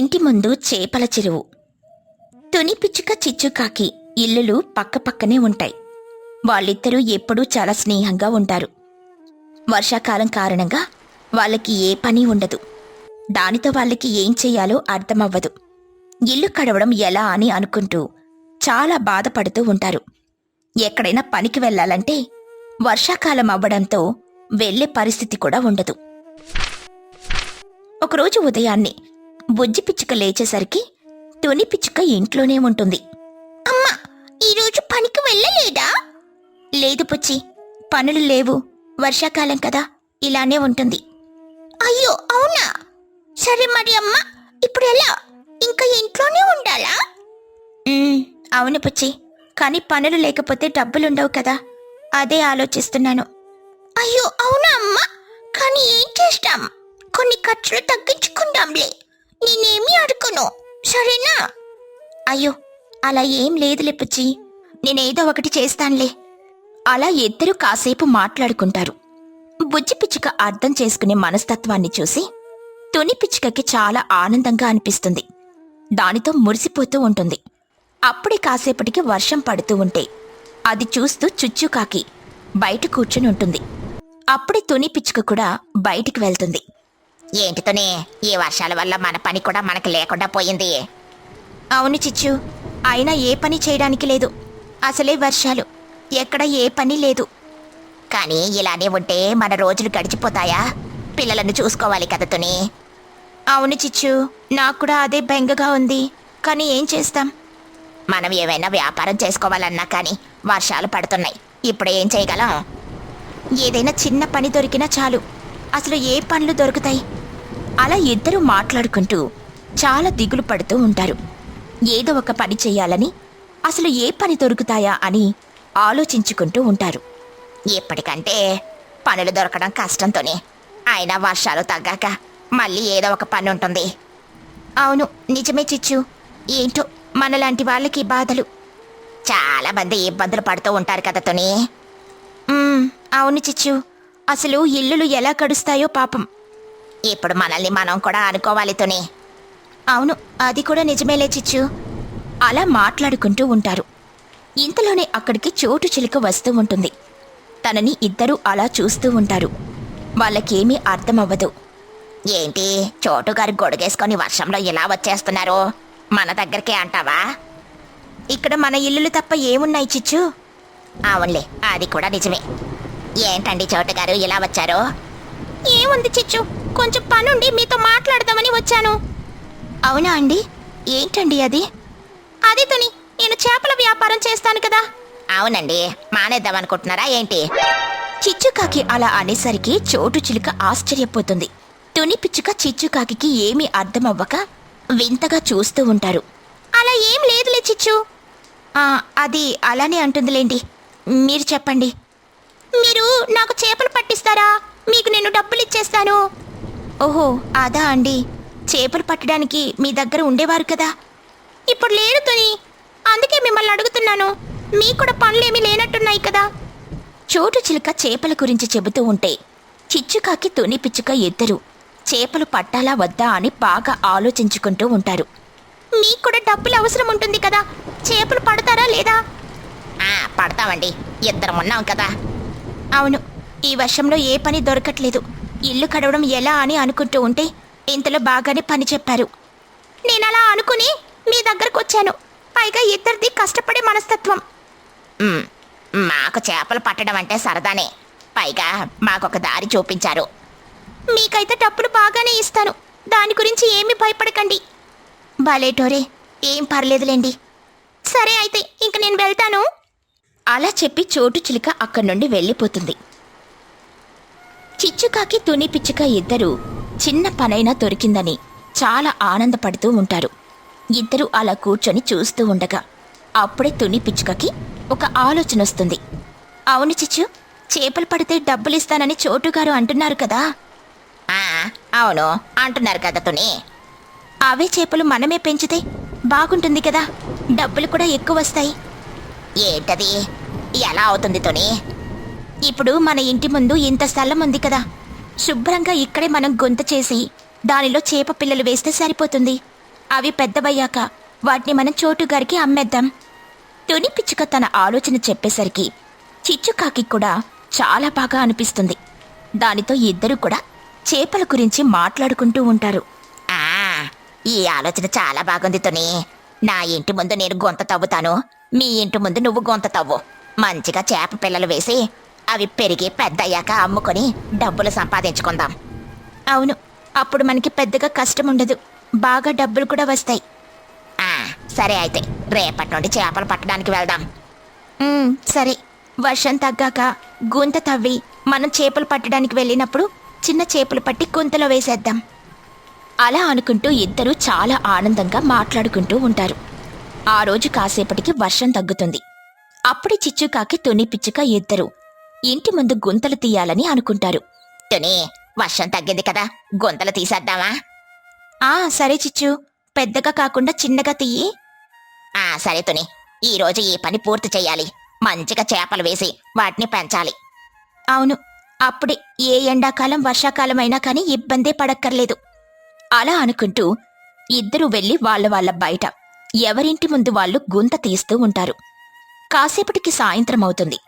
ఇంటి ముందు చేపల చెరువు. తుని పిచ్చుక చిచ్చుకాకి ఇల్లులు పక్కపక్కనే ఉంటాయి. వాళ్ళిద్దరూ ఎప్పుడూ చాలా స్నేహంగా ఉంటారు. వర్షాకాలం కారణంగా వాళ్ళకి ఏ పని ఉండదు. దానితో వాళ్ళకి ఏం చెయ్యాలో అర్థమవ్వదు. ఇల్లు కడవడం ఎలా అని అనుకుంటూ చాలా బాధపడుతూ ఉంటారు. ఎక్కడైనా పనికి వెళ్ళాలంటే వర్షాకాలం అవ్వడంతో వెళ్ళే పరిస్థితి కూడా ఉండదు. ఒకరోజు ఉదయాన్నే బుజ్జి పిచ్చుక లేచేసరికి తుని పిచ్చుక ఇంట్లోనే ఉంటుంది. అమ్మా ఈరోజు పనికి వెళ్ళలేదా? లేదు పుచ్చి పనులు లేవు. వర్షాకాలం కదా ఇలానే ఉంటుంది. అయ్యో అవునా? సరే మరి అమ్మా ఇప్పుడు ఎలా? ఇంకా ఇంట్లోనే ఉండాలా? అవును పుచ్చి కానీ పనులు లేకపోతే డబ్బులుండవు కదా అదే ఆలోచిస్తున్నాను. అయ్యో అవునా అమ్మా? కానీ ఏం చేస్తాం? కొన్ని ఖర్చులు తగ్గించుకుందాంలే. నేనేమీ అడుగును సరేనా? అయ్యో అలా ఏం లేదులే పుచ్చి నేనేదో ఒకటి చేస్తానులే. అలా ఇద్దరు కాసేపు మాట్లాడుకుంటారు. బుజ్జి పిచ్చుక అర్థం చేసుకునే మనస్తత్వాన్ని చూసి తుని పిచ్చుకకి చాలా ఆనందంగా అనిపిస్తుంది. దానితో మురిసిపోతూ ఉంటుంది. అప్పుడే కాసేపటికి వర్షం పడుతూ ఉంటే అది చూస్తూ చుచ్చుకాకి బయట కూర్చుని ఉంటుంది. అప్పుడే తుని పిచ్చుక కూడా బయటికి వెళ్తుంది. ఏంటి తుని ఈ వర్షాల వల్ల మన పని కూడా మనకి లేకుండా పోయింది. అవును చిచ్చు. అయినా ఏ పని చేయడానికి లేదు. అసలే వర్షాలు. ఎక్కడ ఏ పని లేదు. కానీ ఇలానే ఉంటే మన రోజులు గడిచిపోతాయా? పిల్లలను చూసుకోవాలి కదా తుని. అవును చిచ్చు. నాకు కూడా అదే బెంగగా ఉంది. కానీ ఏం చేస్తాం? మనం ఏమైనా వ్యాపారం చేసుకోవాలన్నా కానీ వర్షాలు పడుతున్నాయి. ఇప్పుడు ఏం చేయగలం? ఏదైనా చిన్న పని దొరికినా చాలు. అసలు ఏ పనులు దొరుకుతాయి? అలా ఇద్దరూ మాట్లాడుకుంటూ చాలా దిగులు పడుతూ ఉంటారు. ఏదో ఒక పని చేయాలని అసలు ఏ పని దొరుకుతాయా అని ఆలోచించుకుంటూ ఉంటారు. ఎప్పటికంటే పనులు దొరకడం కష్టంతోనే. అయినా వర్షాలు తగ్గాక మళ్ళీ ఏదో ఒక పని ఉంటుంది. అవును నిజమే చిచ్చు. ఏంటో మనలాంటి వాళ్ళకి బాధలు. చాలా మంది ఇబ్బందులు పడుతూ ఉంటారు కదా అవును చిచ్చు. అసలు ఇల్లులు ఎలా కడుస్తాయో పాపం. ఇప్పుడు మనల్ని మనం కూడా అనుకోవాలి తుని. అవును అది కూడా నిజమేలే చిచ్చు. అలా మాట్లాడుకుంటూ ఉంటారు. ఇంతలోనే అక్కడికి చోటు చిలుక వస్తూ ఉంటుంది. తనని ఇద్దరూ అలా చూస్తూ ఉంటారు. వాళ్ళకేమీ అర్థమవ్వదు. ఏంటి చోటు గారు గొడుగేసుకొని వర్షంలో ఇలా వచ్చేస్తున్నారు? మన దగ్గరికే అంటావా? ఇక్కడ మన ఇల్లులు తప్ప ఏమున్నాయి చిచ్చు? అవునులే అది కూడా నిజమే. ఏంటండి చోటు గారు ఇలా వచ్చారు? ఏముంది చిచ్చు? కొంచెం పనుండి మీతో మాట్లాడదామని వచ్చాను. అవునా అండి? ఏంటండి అది? అది తుని నేను చేపల వ్యాపారం చేస్తాను కదా. అవునండి మానేద్దాం అనుకుంటున్నారా ఏంటి? చిచ్చుకాకి అలా అనేసరికి చోటు చిలుక ఆశ్చర్యపోతుంది. తుని పిచ్చుక చిచ్చుకాకి ఏమీ అర్థమవ్వక వింతగా చూస్తూ ఉంటారు. అలా ఏం లేదులే చిచ్చు. ఆ, అది అలానే అంటుందిలేండి. మీరు చెప్పండి. మీరు నాకు చేపలు పట్టిస్తారా? మీకు నేను డబ్బులు ఇచ్చేస్తాను. ఓహో అదా అండి. చేపలు పట్టడానికి మీ దగ్గర ఉండేవారు కదా. ఇప్పుడు లేరు తుని. అందుకే మిమ్మల్ని అడుగుతున్నాను. మీకు కూడా పనులేమీ లేనట్టున్నాయి కదా. చోటు చిలుక చేపల గురించి చెబుతూ ఉంటే చిచ్చుకాకి తుని పిచ్చుక ఇద్దరు చేపలు పట్టాలా వద్దా అని బాగా ఆలోచించుకుంటూ ఉంటారు. మీకు కూడా డబ్బులు అవసరం ఉంటుంది కదా. చేపలు పడతారా లేదా? పడతామండి. ఇద్దరం ఉన్నాం కదా. అవును. ఈ వర్షంలో ఏ పని దొరకట్లేదు. ఇల్లు కడవడం ఎలా అని అనుకుంటూ ఉంటే ఇంతలో బాగానే పని చెప్పారు. నేను అలా అనుకుని మీ దగ్గరకు వచ్చాను పైగా ఇద్దరిది కష్టపడే మనస్తత్వం. మాకు చేపలు పట్టడం అంటే సరదానే. పైగా మాకొక దారి చూపించారు. మీకైతే డబ్బులు బాగానే ఇస్తాను. దాని గురించి ఏమీ భయపడకండి. బాలేటోరే ఏం పర్లేదులేండి. సరే అయితే ఇంక నేను వెళ్తాను. అలా చెప్పి చోటు చిలుక అక్కడి నుండి వెళ్ళిపోతుంది. చిచ్చుకాకి తుని పిచ్చుక ఇద్దరు చిన్న పనైనా దొరికిందని చాలా ఆనందపడుతూ ఉంటారు. ఇద్దరు అలా కూర్చొని చూస్తూ ఉండగా అప్పుడే తుని పిచ్చుకకి ఒక ఆలోచన వస్తుంది. అవును చిచ్చు చేపలు పడితే డబ్బులిస్తానని చోటుగారు అంటున్నారు కదా? అవును అంటున్నారు కదా తుని. అవే చేపలు మనమే పెంచితే బాగుంటుంది కదా? డబ్బులు కూడా ఎక్కువ వస్తాయి. ఏంటది? ఎలా అవుతుంది తుని? ఇప్పుడు మన ఇంటి ముందు ఇంత స్థలం ఉంది కదా. శుభ్రంగా ఇక్కడే మనం గొంత చేసి దానిలో చేప పిల్లలు వేస్తే సరిపోతుంది. అవి పెద్దవయ్యాక వాటిని మనం చోటు గారికి అమ్మేద్దాం. తుని పిచ్చుక తన ఆలోచన చెప్పేసరికి చిచ్చుకాకి కూడా చాలా బాగా అనిపిస్తుంది. దానితో ఇద్దరు కూడా చేపల గురించి మాట్లాడుకుంటూ ఉంటారు. ఆ ఈ ఆలోచన చాలా బాగుంది తుని. నా ఇంటి ముందు నేను గొంత తవ్వుతాను. మీ ఇంటి ముందు నువ్వు గొంత తవ్వు. మంచిగా చేప పిల్లలు వేసి అవి పెరిగి పెద్దయ్యాక అమ్ముకొని డబ్బులు సంపాదించుకుందాం. అవును అప్పుడు మనకి పెద్దగా కష్టం ఉండదు బాగా డబ్బులు కూడా వస్తాయి. సరే అయితే రేపటి నుండి చేపలు పట్టడానికి వెళ్దాం. సరే. వర్షం తగ్గాక గుంత తవ్వి మనం చేపలు పట్టడానికి వెళ్ళినప్పుడు చిన్న చేపలు పట్టి గుంతలో వేసేద్దాం. అలా అనుకుంటూ ఇద్దరూ చాలా ఆనందంగా మాట్లాడుకుంటూ ఉంటారు. ఆ రోజు కాసేపటికి వర్షం తగ్గుతుంది. అప్పుడే చిచ్చుకాకి తుని పిచ్చుక ఇద్దరు ఇంటి ముందు గుంతలు తీయాలని అనుకుంటారు. తుని వర్షం తగ్గింది కదా గొంతలు తీసేద్దామా? ఆ సరే చిచ్చు. పెద్దగా కాకుండా చిన్నగా తీయి. ఆ సరే తుని. ఈ రోజు ఈ పని పూర్తి చేయాలి. మంచిగా చేపలు వేసి వాటిని పెంచాలి. అవును. అప్పుడే ఏ ఎండాకాలం వర్షాకాలం అయినా కానీ ఇబ్బందే పడక్కర్లేదు. అలా అనుకుంటూ ఇద్దరు వెళ్ళి వాళ్ళ వాళ్ళ బయట ఎవరింటి ముందు వాళ్ళు గుంత తీస్తూ ఉంటారు. కాసేపటికి సాయంత్రం అవుతుంది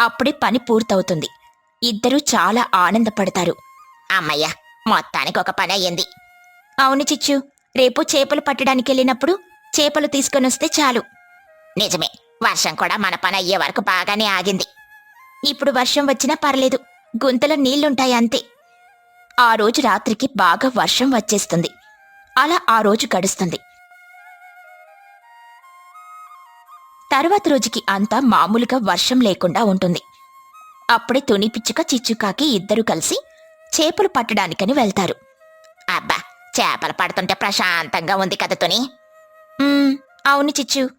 అప్పుడే పని పూర్తవుతుంది. ఇద్దరూ చాలా ఆనందపడతారు. అమ్మయ్య మొత్తానికి ఒక పని అయ్యింది. అవును చిచ్చు రేపు చేపలు పట్టడానికి వెళ్ళినప్పుడు చేపలు తీసుకొనొస్తే చాలు. నిజమే వర్షం కూడా మన పని అయ్యే వరకు బాగానే ఆగింది. ఇప్పుడు వర్షం వచ్చినా పర్లేదు గుంతలో నీళ్ళుంటాయి అంతే. ఆ రోజు రాత్రికి బాగా వర్షం వచ్చేస్తుంది. అలా ఆ రోజు గడుస్తుంది. తర్వాత రోజుకి అంతా మామూలుగా వర్షం లేకుండా ఉంటుంది. అప్పుడే తుని పిచ్చుక చిచ్చుకాకి ఇద్దరు కలిసి చేపలు పట్టడానికని వెళ్తారు. అబ్బా చేపలు పడుతుంటే ప్రశాంతంగా ఉంది కదా తుని. అవును చిచ్చు.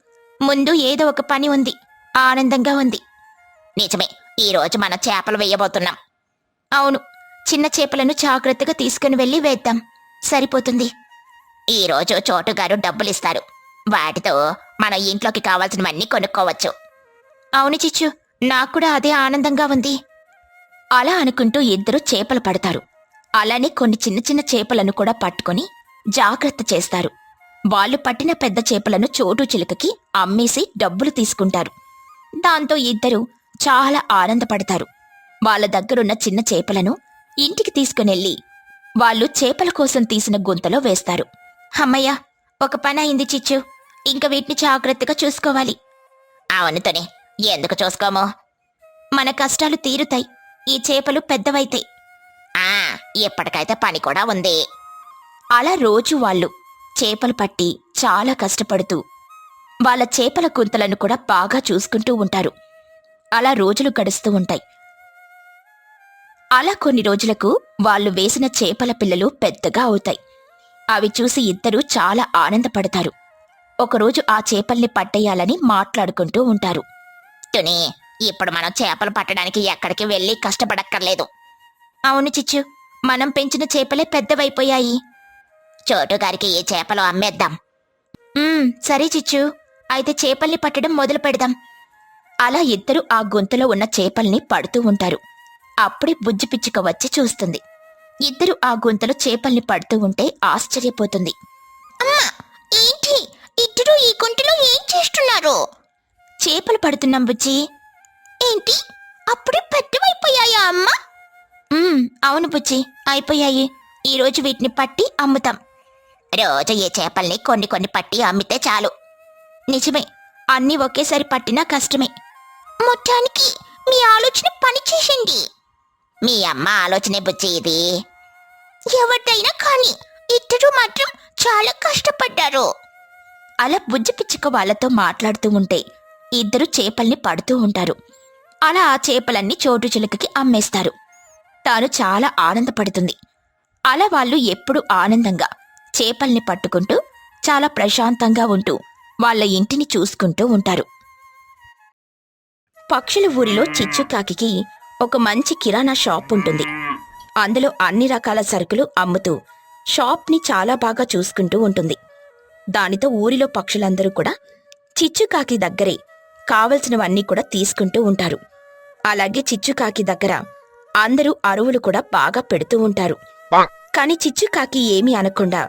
ముందు ఏదో ఒక పని ఉంది. ఆనందంగా ఉంది. నిజమే ఈరోజు మనం చేపలు వేయబోతున్నాం. అవును చిన్న చేపలను జాగ్రత్తగా తీసుకుని వెళ్ళి వేద్దాం. సరిపోతుంది. ఈరోజు చోటుగారు డబ్బులిస్తారు. వాటితో మన ఇంట్లోకి కావాల్సినవన్నీ కొనుక్కోవచ్చు. అవును చిచ్చు నాకు కూడా అదే ఆనందంగా ఉంది. అలా అనుకుంటూ ఇద్దరు చేపలు పడతారు. అలానే కొన్ని చిన్న చిన్న చేపలను కూడా పట్టుకొని జాగ్రత్త చేస్తారు. వాళ్ళు పట్టిన పెద్ద చేపలను చోటు చిలుకకి అమ్మేసి డబ్బులు తీసుకుంటారు. దాంతో ఇద్దరు చాలా ఆనందపడతారు. వాళ్ళ దగ్గరున్న చిన్న చేపలను ఇంటికి తీసుకునెళ్ళి వాళ్ళు చేపల కోసం తీసిన గుంతలో వేస్తారు. అమ్మయ్య ఒక పని అయింది చిచ్చు. ఇంక వీటిని జాగ్రత్తగా చూసుకోవాలి. అవును తుని. ఎందుకు చూసుకోము? మన కష్టాలు తీరుతాయి. ఈ చేపలు పెద్దవైతాయి. ఆ ఎప్పటికైతే పని కూడా ఉంది. అలా రోజు వాళ్ళు చేపలు పట్టి చాలా కష్టపడుతూ వాళ్ళ చేపల గుంతలను కూడా బాగా చూసుకుంటూ ఉంటారు. అలా రోజులు గడుస్తూ ఉంటాయి. అలా కొన్ని రోజులకు వాళ్ళు వేసిన చేపల పిల్లలు పెద్దగా అవుతాయి. అవి చూసి ఇద్దరూ చాలా ఆనందపడతారు. ఒకరోజు ఆ చేపల్ని పట్టేయాలని మాట్లాడుకుంటూ ఉంటారు. తుని ఇప్పుడు మనం చేపలు పట్టడానికి ఎక్కడికి వెళ్ళి కష్టపడక్కర్లేదు. అవును చిచ్చు మనం పెంచిన చేపలే పెద్దవైపోయాయి. చోటుగారికి ఈ చేపలు అమ్మేద్దాం. సరే చిచ్చు అయితే చేపల్ని పట్టడం మొదలు పెడదాం. అలా ఇద్దరు ఆ గుంతలో ఉన్న చేపల్ని పడుతూ ఉంటారు. అప్పుడే బుజ్జిపిచ్చుక వచ్చి చూస్తుంది. ఇద్దరు ఆ గుంతలో చేపల్ని పడుతూ ఉంటే ఆశ్చర్యపోతుంది. అమ్మా అందరూ ఈ గుంటలో ఏం చేస్తున్నారు? చేపలు పడుతున్నాం బుజ్జి. ఏంటి? అప్పుడే పెద్దవైపోయాయా అమ్మ? అవును బుజ్జి అయిపోయాయి. ఈరోజు వీటిని పట్టి అమ్ముతాం. రోజు ఈ చేపల్ని కొన్ని కొన్ని పట్టి అమ్మితే చాలు. నిజమే అన్నీ ఒకేసారి పట్టినా కష్టమే. మొత్తానికి మీ ఆలోచన పనిచేసింది మీ అమ్మ ఆలోచనే బుజ్జి ఇది. ఎవరిదైనా కానీ ఇద్దరు మాత్రం చాలా కష్టపడ్డారు. అలా బుజ్జి పిచ్చుక వాళ్ళతో మాట్లాడుతూ ఉంటే ఇద్దరు చేపల్ని పడుతూ ఉంటారు. అలా ఆ చేపలన్నీ చోటు చిలుకకి అమ్మేస్తారు. తాను చాలా ఆనందపడుతుంది. అలా వాళ్ళు ఎప్పుడు ఆనందంగా చేపల్ని పట్టుకుంటూ చాలా ప్రశాంతంగా ఉంటూ వాళ్ళ ఇంటిని చూసుకుంటూ ఉంటారు. పక్షుల ఊరిలో చిచ్చుకాకి ఒక మంచి కిరాణా షాప్ ఉంటుంది. అందులో అన్ని రకాల సరుకులు అమ్ముతూ షాప్ని చాలా బాగా చూసుకుంటూ ఉంటుంది. దానితో ఊరిలో పక్షులందరూ కూడా చిచ్చుకాకి దగ్గరే కావలసినవన్నీ కూడా తీసుకుంటూ ఉంటారు. అలాగే చిచ్చుకాకి దగ్గర అందరూ అరువులు కూడా బాగా పెడుతూ ఉంటారు. కాని చిచ్చుకాకి ఏమీ అనకుండా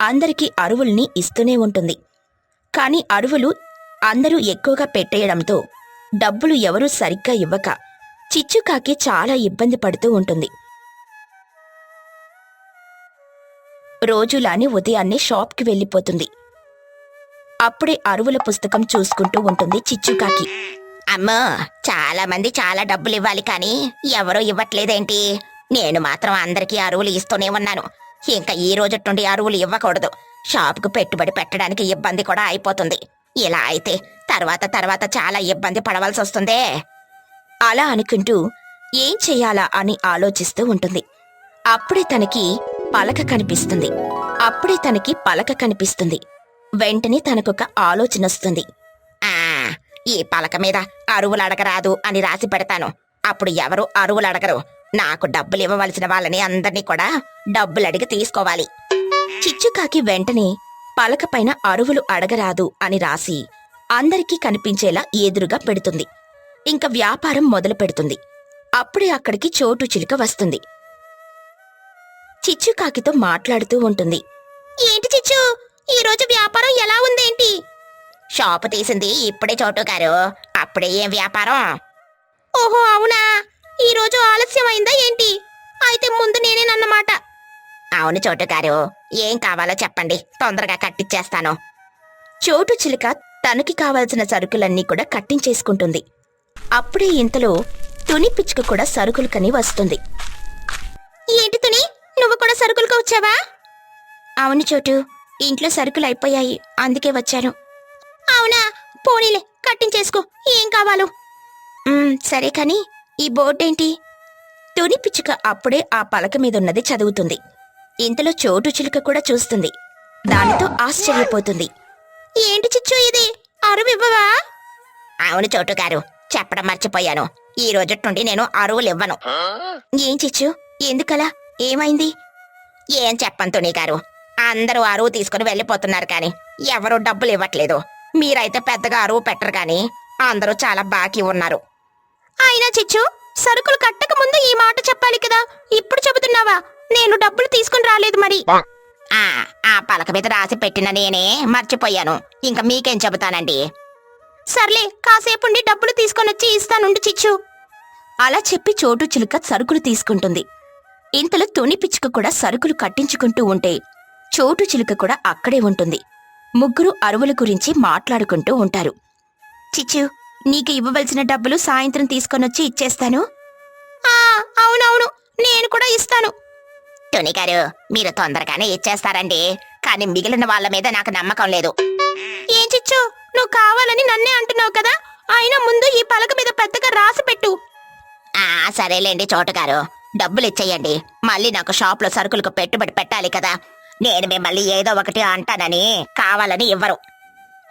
అందరికీ అరువుల్ని ఇస్తూనే ఉంటుంది. కాని అరువులు అందరూ ఎక్కువగా పెట్టేయడంతో డబ్బులు ఎవరూ సరిగ్గా ఇవ్వక చిచ్చుకాకి చాలా ఇబ్బంది పడుతూ ఉంటుంది. రోజులాని ఉదయాన్నే షాప్కి వెళ్ళిపోతుంది. అప్పుడే అరువుల పుస్తకం చూసుకుంటూ ఉంటుంది చిచ్చుకాకి. అమ్మో చాలా మంది చాలా డబ్బులు ఇవ్వాలి కానీ ఎవరూ ఇవ్వట్లేదేంటి? నేను మాత్రం అందరికీ అరువులు ఇస్తూనే ఉన్నాను. ఇంకా ఈ రోజు నుండి అరువులు ఇవ్వకూడదు. షాపుకు పెట్టుబడి పెట్టడానికి ఇబ్బంది కూడా అయిపోతుంది. ఇలా అయితే తర్వాత తర్వాత చాలా ఇబ్బంది పడవలసి వస్తుందే. అలా అనుకుంటూ ఏం చెయ్యాలా అని ఆలోచిస్తూ ఉంటుంది. అప్పుడే తనకి పలక కనిపిస్తుంది. అప్పుడే తనకి పలక కనిపిస్తుంది. వెంటనే తనకొక ఆలోచన వస్తుంది. ఆ ఈ పలక మీద అరువులు అడగరాదు అని రాసి పెడతాను. అప్పుడు ఎవరు అరువులు అడగరు నాకు డబ్బులు ఇవ్వవలసిన వాళ్ళని అందరినీ కూడా డబ్బులు అడిగి తీసుకోవాలి. చిచ్చుకాకి వెంటనే పలకపైన అరువులు అడగరాదు అని రాసి అందరికీ కనిపించేలా ఎదురుగా పెడుతుంది. ఇంక వ్యాపారం మొదలు పెడుతుంది అప్పుడే అక్కడికి చోటు చిలుక వస్తుంది. చిచ్చుకాకితో మాట్లాడుతూ ఉంటుంది. ఏంటి చిచ్చు? ఈ రోజు వ్యాపారం ఎలా ఉందేంటి? షాపు తీసింది ఇప్పుడే చోటు గారు. అప్పుడే ఏం వ్యాపారం? ఓహో అవునా? ఈ రోజు ఆలస్యం అయిందా ఏంటి? అయితే ముందు నేనేనన్నమాట అవును చోటు గారు. ఏం కావాలో చెప్పండి. తొందరగా కట్టిచ్చేస్తాను. చోటు చిలుక తనకి కావాల్సిన సరుకులన్నీ కూడా కట్టించేసుకుంటుంది. అప్పుడే ఇంతలో తుని పిచ్చుక కూడా సరుకులకని వస్తుంది. ఏంటి తుని నువ్వు కూడా సరుకులకు వచ్చావా? అవును చోటు ఇంట్లో సరుకులు అయిపోయాయి అందుకే వచ్చాను. అవునా? పోనీలే కట్టించేసుకో ఏం కావాలో? "మ్మ్, సరే కాని ఈ బోర్డేంటి? తుని పిచ్చుక అప్పుడే ఆ పలక మీద ఉన్నది చదువుతుంది. ఇంతలో చోటు చిలుక కూడా చూస్తుంది. దానితో ఆశ్చర్యపోతుంది. ఏంటి చిచ్చు ఇది? అరువు ఇవ్వవా? అవును చోటు గారు చెప్పడం మర్చిపోయాను. ఈ రోజు నుండి నేను అరువులు ఇవ్వను ఏం చిచ్చు? ఎందుకలా? ఏమైంది? ఏం చెప్పను తుని గారు. అందరూ అరువు తీసుకుని వెళ్ళిపోతున్నారు కానీ ఎవరూ డబ్బులు ఇవ్వట్లేదు. మీరైతే పెద్దగా అరువు పెట్టరు కానీ అందరూ చాలా బాకీ ఉన్నారు. అయినా చిచ్చు సరుకులు కట్టక ముందు ఈ మాట చెప్పాలి కదా. ఇప్పుడు చెబుతున్నావా? నేను డబ్బులు తీసుకుని రాలేదు మరి. ఆ ఆ పలక మీద రాసి పెట్టిన నేనే మర్చిపోయాను. ఇంకా మీకేం చెబుతానండి? సర్లే కాసేపుండి డబ్బులు తీసుకొని వచ్చి ఇస్తానుండి చిచ్చు. అలా చెప్పి చోటు చిలుక సరుకులు తీసుకుంటుంది. ఇంతలో తుని పిచ్చుక కూడా సరుకులు కట్టించుకుంటూ ఉంటే చోటు చిలుక కూడా అక్కడే ఉంటుంది. ముగ్గురు అరువుల గురించి మాట్లాడుకుంటూ ఉంటారు. చిచ్చు నీకు ఇవ్వవలసిన డబ్బులు సాయంత్రం తీసుకొనొచ్చి ఇచ్చేస్తాను? అవునవును నేను కూడా ఇస్తాను. తుని గారు మీరు తొందరగానే ఇచ్చేస్తారండి. కానీ మిగిలిన వాళ్ళ మీద నాకు నమ్మకం లేదు. ఏం చిచ్చు నువ్వు కావాలని నన్నే అంటున్నావు కదా? అయినా ముందు ఈ పలక మీద పెద్దగా రాసి పెట్టు. సరేలేండి చోటుగారు డబ్బులు ఇచ్చేయండి మళ్ళీ నాకు షాప్లో సరుకులకు పెట్టుబడి పెట్టాలి కదా. నేను మిమ్మల్ని ఏదో ఒకటి అంటానని కావాలని ఇవ్వరు.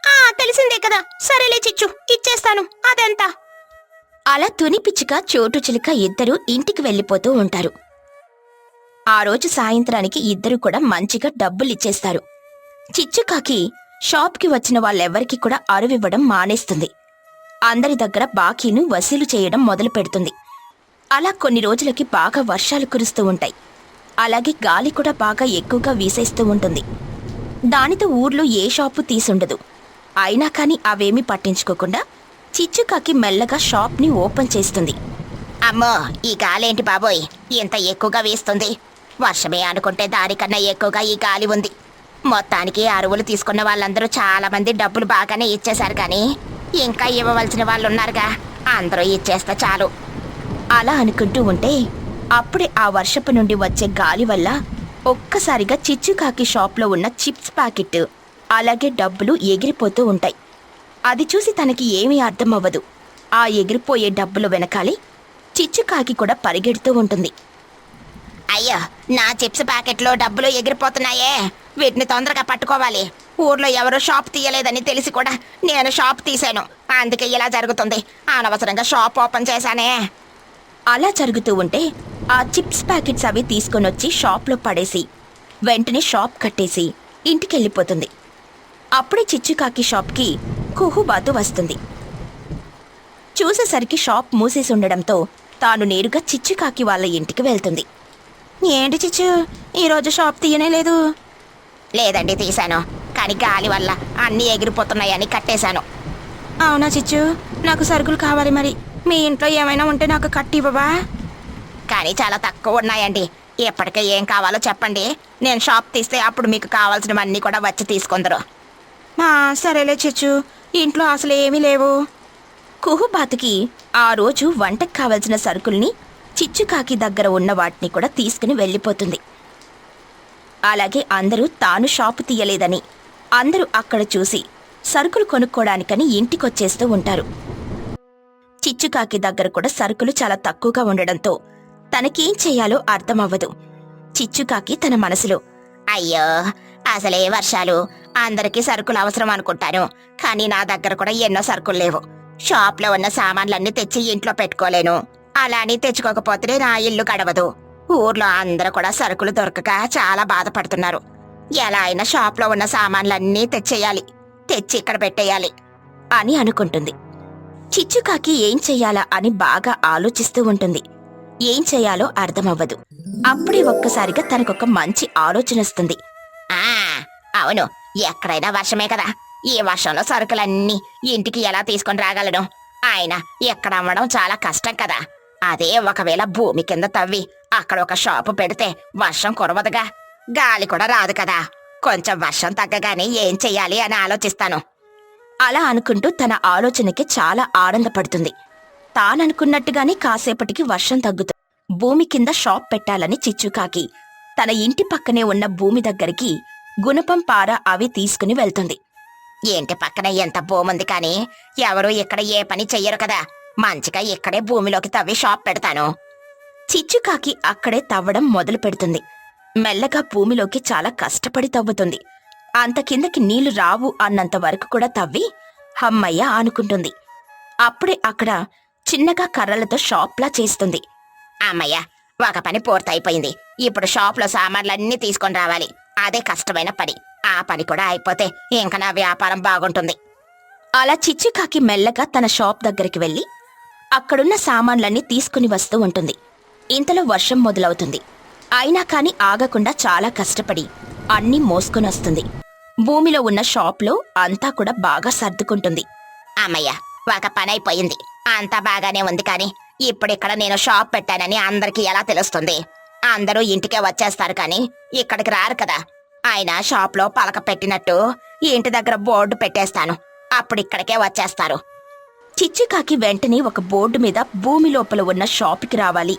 ఆ తెలిసిందే కదా. సరేలే చిచ్చు ఇచ్చేస్తాను. అదెంత. అలా తుని పిచ్చుక చోటు చిలుక ఇద్దరూ ఇంటికి వెళ్ళిపోతూ ఉంటారు. ఆ రోజు సాయంత్రానికి ఇద్దరు కూడా మంచిగా డబ్బులిచ్చేస్తారు. చిచ్చుకాకి షాప్కి వచ్చిన వాళ్ళెవ్వరికీ కూడా అరువివ్వడం మానేస్తుంది. అందరి దగ్గర బాకీను వసూలు చేయడం మొదలు పెడుతుంది అలా కొన్ని రోజులకి బాగా వర్షాలు కురుస్తూ ఉంటాయి. అలాగే గాలి కూడా బాగా ఎక్కువగా వీసేస్తూ ఉంటుంది. దానితో ఊర్లో ఏ షాపు తీసుండదు. అయినా కానీ అవేమీ పట్టించుకోకుండా చిచ్చుకాకి మెల్లగా షాప్ని ఓపెన్ చేస్తుంది. అమ్మో ఈ గాలేంటి బాబోయ్? ఇంత ఎక్కువగా వేస్తుంది. వర్షమే అనుకుంటే దానికన్నా ఎక్కువగా ఈ గాలి ఉంది. మొత్తానికి అరువులు తీసుకున్న వాళ్ళందరూ చాలామంది డబ్బులు బాగానే ఇచ్చేశారు కానీ ఇంకా ఇవ్వవలసిన వాళ్ళు ఉన్నారుగా అందరూ ఇచ్చేస్తే చాలు. అలా అనుకుంటూ ఉంటే అప్పుడే ఆ వర్షపు నుండి వచ్చే గాలి వల్ల ఒక్కసారిగా చిచ్చుకాకి షాప్లో ఉన్న చిప్స్ ప్యాకెట్ అలాగే డబ్బులు ఎగిరిపోతూ ఉంటాయి. అది చూసి తనకి ఏమీ అర్థం అవ్వదు ఆ ఎగిరిపోయే డబ్బులు వెనకాలి చిచ్చుకాకి కూడా పరిగెడుతూ ఉంటుంది. అయ్యా నా చిప్స్ ప్యాకెట్లో డబ్బులు ఎగిరిపోతున్నాయే. వీటిని తొందరగా పట్టుకోవాలి. ఊర్లో ఎవరు షాప్ తీయలేదని తెలిసి కూడా నేను షాప్ తీశాను. అందుకే ఇలా జరుగుతుంది. అనవసరంగా షాప్ ఓపెన్ చేశానే. అలా జరుగుతూ ఉంటే ఆ చిప్స్ ప్యాకెట్స్ అవి తీసుకొనొచ్చి షాప్లో పడేసి వెంటనే షాప్ కట్టేసి ఇంటికెళ్ళిపోతుంది. అప్పుడే చిచ్చుకాకి షాప్కి కుహుబాతు వస్తుంది. చూసేసరికి షాప్ మూసేసి ఉండడంతో తాను నేరుగా చిచ్చుకాకి వాళ్ళ ఇంటికి వెళ్తుంది. ఏంటి చిచ్చు ఈరోజు షాప్ తీయనే లేదు? లేదండి తీశాను. కానీ గాలి వల్ల అన్నీ ఎగిరిపోతున్నాయని కట్టేశాను. అవునా చిచ్చు నాకు సరుకులు కావాలి మరి. మీ ఇంట్లో ఏమైనా ఉంటే నాకు కట్టి ఇవ్వవా? కానీ చాలా తక్కువ ఉన్నాయండి. ఇప్పటికే ఏం కావాలో చెప్పండి. నేను షాప్ తీస్తే అప్పుడు మీకు కావాల్సినవన్నీ కూడా వచ్చి తీసుకుందరు. మా సరేలే చెచ్చు. ఇంట్లో అసలు ఏమీ లేవు. కుహుబాతుకి ఆ రోజు వంటకు కావలసిన సరుకుల్ని చిచ్చుకాకి దగ్గర ఉన్న వాటిని కూడా తీసుకుని వెళ్ళిపోతుంది. అలాగే అందరూ తాను షాపు తీయలేదని అందరూ అక్కడ చూసి సరుకులు కొనుక్కోడానికని ఇంటికొచ్చేస్తూ ఉంటారు. చిచ్చుకాకి దగ్గర కూడా సరుకులు చాలా తక్కువగా ఉండడంతో తనకేం చేయాలో అర్థమవ్వదు. చిచ్చుకాకి తన మనసులో అయ్యో అసలే వర్షాలు. అందరికీ సరుకులు అవసరం అనుకుంటాను. కానీ నా దగ్గర కూడా ఎన్నో సరుకులు లేవు. షాప్లో ఉన్న సామాన్లన్నీ తెచ్చి ఇంట్లో పెట్టుకోలేను. అలా అని తెచ్చుకోకపోతే నా ఇల్లు గడవదు. ఊర్లో అందరూ కూడా సరుకులు దొరకక చాలా బాధపడుతున్నారు. ఎలా అయినా షాప్లో ఉన్న సామాన్లన్నీ తెచ్చేయాలి. తెచ్చి ఇక్కడ పెట్టేయాలి అని అనుకుంటుంది. చిచ్చుకాకి ఏం చెయ్యాలా అని బాగా ఆలోచిస్తూ ఉంటుంది. ఏం చెయ్యాలో అర్థమవ్వదు. అప్పుడే ఒక్కసారిగా తనకొక మంచి ఆలోచన వస్తుంది. ఆ అవును ఎక్కడైనా వర్షమే కదా. ఈ వర్షంలో సరుకులన్నీ ఇంటికి ఎలా తీసుకొని రాగలను? ఆయన ఎక్కడ అమ్మడం చాలా కష్టం కదా. అదే ఒకవేళ భూమి కింద తవ్వి అక్కడ ఒక షాపు పెడితే వర్షం కురవదుగా. గాలి కూడా రాదు కదా. కొంచెం వర్షం తగ్గగానే ఏం చెయ్యాలి అని ఆలోచిస్తాను. అలా అనుకుంటూ తన ఆలోచనకి చాలా ఆనందపడుతుంది. తాననుకున్నట్టుగానే కాసేపటికి వర్షం తగ్గుతుంది భూమి కింద షాప్ పెట్టాలని చిచ్చుకాకి. తన ఇంటి పక్కనే ఉన్న భూమి దగ్గరికి గుణపం పార అవి తీసుకుని వెళ్తుంది. ఏంటి పక్కన ఎంత భూముంది కానీ ఎవరు ఇక్కడ ఏ పని చెయ్యరు కదా. మంచిగా ఇక్కడే భూమిలోకి తవ్వి షాప్ పెడతాను. చిచ్చుకాకి అక్కడే తవ్వడం మొదలు పెడుతుంది మెల్లగా భూమిలోకి చాలా కష్టపడి తవ్వుతుంది. అంత కిందకి నీళ్ళు రావు అన్నంత వరకు కూడా తవ్వి అమ్మయ్య అనుకుంటుంది అప్పుడే అక్కడ చిన్నగా కర్రలతో షాప్లా చేస్తుంది. అమ్మయ్య ఒక పని పూర్తయిపోయింది. ఇప్పుడు షాప్లో సామాన్లన్నీ తీసుకొని రావాలి. అదే కష్టమైన పని. ఆ పని కూడా అయిపోతే ఇంకా నా వ్యాపారం బాగుంటుంది. అలా చిచ్చుకాకి మెల్లగా తన షాప్ దగ్గరికి వెళ్ళి అక్కడున్న సామాన్లన్నీ తీసుకుని వస్తూ ఉంటుంది. ఇంతలో వర్షం మొదలవుతుంది. అయినా కాని ఆగకుండా చాలా కష్టపడి అన్నీ మోసుకొని వస్తుంది. భూమిలో ఉన్న షాప్లో అంతా కూడా బాగా సర్దుకుంటుంది. అమ్మయ్య ఒక పని అయిపోయింది. అంతా బాగానే ఉంది కానీ ఇప్పుడిక్కడ నేను షాప్ పెట్టానని అందరికీ ఎలా తెలుస్తుంది? అందరూ ఇంటికే వచ్చేస్తారు కానీ ఇక్కడికి రారు కదా. ఆయన షాప్లో పలక పెట్టినట్టు ఇంటి దగ్గర బోర్డు పెట్టేస్తాను. అప్పుడు ఇక్కడికే వచ్చేస్తారు. చిచ్చికాకి వెంటనే ఒక బోర్డు మీద భూమి లోపల ఉన్న షాప్కి రావాలి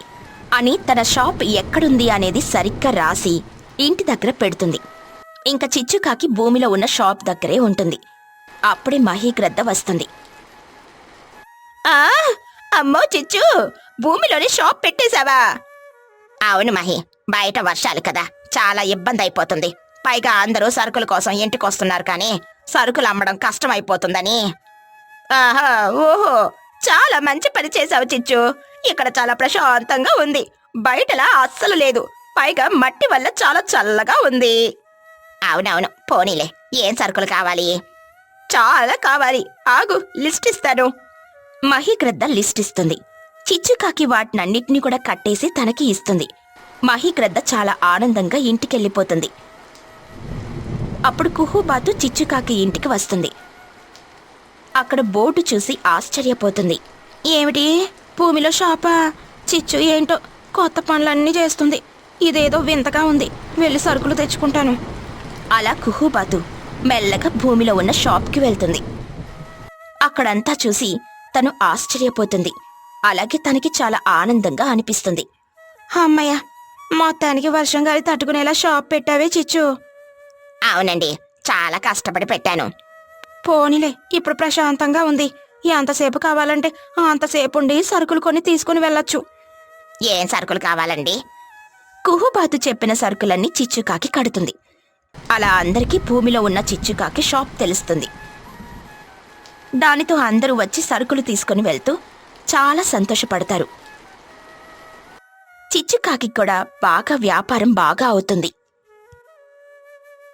అని తన షాప్ ఎక్కడుంది అనేది సరిగ్గా రాసి ఇంటి దగ్గర పెడుతుంది. ఇంకా చిచ్చుకాకి భూమిలో ఉన్న షాప్ దగ్గరే ఉంటుంది. అప్పుడే మహీగ్రద్ద వస్తుంది. ఆ అమ్మో చిచ్చు భూమిలోనే షాప్ పెట్టేశావా? అవును మహి బయట వర్షాలు కదా చాలా ఇబ్బంది అయిపోతుంది పైగా అందరూ సరుకుల కోసం ఇంటికి వస్తున్నారు కానీ సరుకులు అమ్మడం కష్టం అయిపోతుందని ఆహా ఓహో చాలా మంచి పని చేశావు చిచ్చు. ఇక్కడ చాలా ప్రశాంతంగా ఉంది. బయటలా అస్సలు లేదు. పైగా మట్టి వల్ల చాలా చల్లగా ఉంది. అవునవును పోనీలే. ఏం సరుకులు కావాలి? చాలా కావాలి. ఆగు లిస్ట్ ఇస్తాను. మహిగ్రద్ద లిస్ట్ ఇస్తుంది. చిచ్చుకాకి వాటినన్నిటినీ కూడా కట్టేసి తనకి ఇస్తుంది. మహిగ్రద్ద చాలా ఆనందంగా ఇంటికెళ్ళిపోతుంది. అప్పుడు కుహుబాతు చిచ్చుకాకి ఇంటికి వస్తుంది. అక్కడ బోర్డు చూసి ఆశ్చర్యపోతుంది. ఏమిటి? భూమిలో షాపా? చిచ్చు ఏంటో కొత్త పనులన్నీ చేస్తుంది. ఇదేదో వింతగా ఉంది. వెళ్ళి సరుకులు తెచ్చుకుంటాను. అలా కుహుబాతు మెల్లగా భూమిలో ఉన్న షాప్కి వెళ్తుంది. అక్కడంతా చూసి తను ఆశ్చర్యపోతుంది. అలాగే తనకి చాలా ఆనందంగా అనిపిస్తుంది. అమ్మయ్య మొత్తానికి వర్షం గాలి తట్టుకునేలా షాప్ పెట్టావే చిచ్చు. అవునండి చాలా కష్టపడి పెట్టాను. పోనీలే ఇప్పుడు ప్రశాంతంగా ఉంది. ఎంతసేపు కావాలంటే అంతసేపు ఉండి సరుకులు కొని తీసుకుని వెళ్ళొచ్చు. ఏం సరుకులు కావాలండి? కుహుబాతు చెప్పిన సరుకులన్నీ చిచ్చుకాకి కడుతుంది. అలా అందరికీ భూమిలో ఉన్న చిచ్చుకాకి షాప్ తెలుస్తుంది. దానితో అందరూ వచ్చి సరుకులు తీసుకుని వెళ్తూ చాలా సంతోషపడతారు. చిచ్చుకాకి కూడా బాగా వ్యాపారం బాగా అవుతుంది.